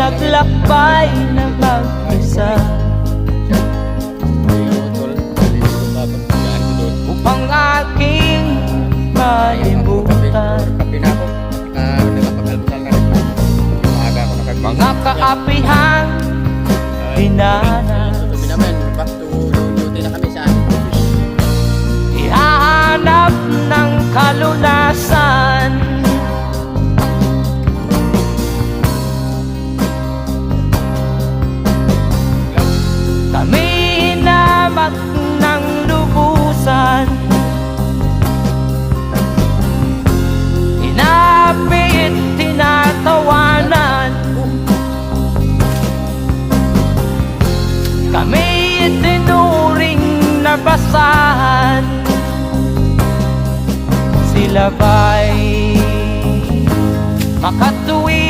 naglakbay na mag-isa Upang aking malimutan Mga kaapihang dinanas Ihahanap ng kalunasan hinamak ng lubusan. Inapit, tinatawanan. Kami itinuring na basahan Sila ba'y makatuwid